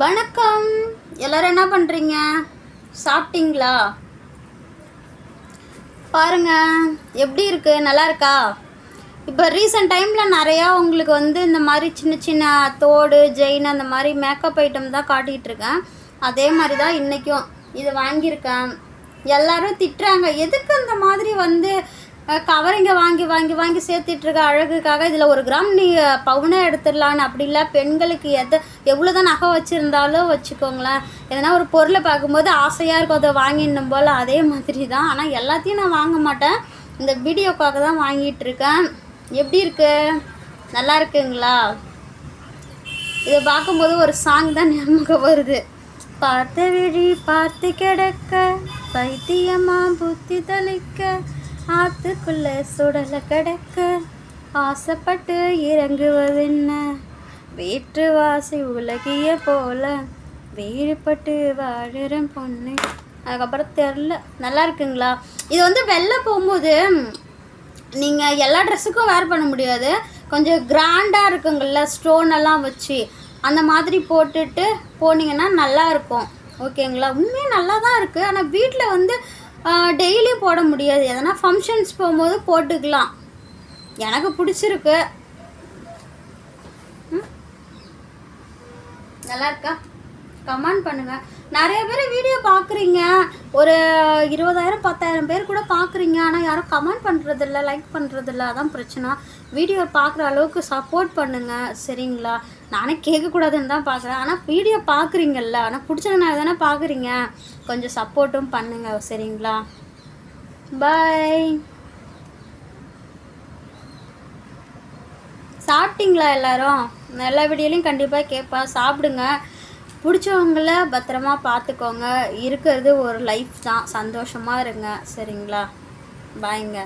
வணக்கம். எல்லாரும் என்ன பண்ணுறீங்க சாப்பிட்டீங்களா? பாருங்க எப்படி இருக்கு? நல்லா இருக்கா? இப்போ ரீசெண்ட் டைமில் நிறையா உங்களுக்கு வந்து இந்த மாதிரி சின்ன சின்ன தோடு ஜெயின் அந்த மாதிரி மேக்கப் ஐட்டம் தான் காட்டிகிட்ருக்கேன் அதே மாதிரி தான் இன்றைக்கும் இது வாங்கியிருக்கேன். எல்லாரும் திட்டுறாங்க எதுக்கு அந்த மாதிரி வந்து கவரிங்க வாங்கி வாங்கி வாங்கி சேர்த்துட்ருக்க அழகுக்காக இதில் ஒரு கிராம் நீ பவுனே எடுத்துடலான்னு அப்படி இல்லை பெண்களுக்கு எது எவ்வளோ தான் நகை வச்சுருந்தாலும் வச்சுக்கோங்களேன். எதனா ஒரு பொருளை பார்க்கும்போது ஆசையாக இருக்கும் அதை வாங்கிடணும் போல் அதே மாதிரி தான் ஆனால் எல்லாத்தையும் நான் வாங்க மாட்டேன். இந்த வீடியோக்காக தான் வாங்கிட்டுருக்கேன். எப்படி இருக்கு? நல்லா இருக்குங்களா? இதை பார்க்கும்போது ஒரு சாங் தான் ஞாபகம் வருது. பார்த்த விழி பார்த்து கிடக்க பைத்தியமா புத்தி தளிக்க ஆத்துக்குள்ள சுடலை கிடக்க ஆசைப்பட்டு இறங்குவது என்ன வீற்று வாசி உலகிய போல வேறுபட்டு வாழுற பொண்ணு. அதுக்கப்புறம் தெரில. நல்லா இருக்குங்களா? இது வந்து வெளில போகும்போது நீங்கள் எல்லா ட்ரெஸ்ஸுக்கும் வேர் பண்ண முடியாது. கொஞ்சம் கிராண்டாக இருக்குங்கள்ல ஸ்டோன் எல்லாம் வச்சு அந்த மாதிரி போட்டுட்டு போனீங்கன்னா நல்லா இருக்கும். ஓகேங்களா உண்மையாக நல்லா தான் இருக்குது ஆனால் வீட்டில் வந்து டெய்லியும் போட முடியாது. எதனா ஃபங்க்ஷன்ஸ் போகும்போது போட்டுக்கலாம். எனக்கு பிடிச்சிருக்கு. நல்லா இருக்கா? கமெண்ட் பண்ணுங்கள் நிறைய பேர் வீடியோ பார்க்குறீங்க. ஒரு இருபதாயிரம் பத்தாயிரம் பேர் கூட பார்க்குறீங்க. ஆனால் யாரும் கமெண்ட் பண்ணுறதில்ல லைக் பண்ணுறதில்ல அதான் பிரச்சனை. வீடியோ பார்க்குற அளவுக்கு சப்போர்ட் பண்ணுங்கள் சரிங்களா? நானே கேட்கக்கூடாதுன்னு தான் பார்க்குறேன். ஆனால் வீடியோ பார்க்குறீங்கல்ல. ஆனால் பிடிச்சதுனால தானே பார்க்குறீங்க. கொஞ்சம் சப்போர்ட்டும் பண்ணுங்கள் சரிங்களா? பாய் சாப்பிட்டீங்களா எல்லாரும்? எல்லா வீடியோலையும் கண்டிப்பாக கேட்பா சாப்பிடுங்க. பிடிச்சவங்கள பத்திரமா பார்த்துக்கோங்க. இருக்கிறது ஒரு லைஃப் தான். சந்தோஷமாக இருங்க சரிங்களா? பாய்ங்க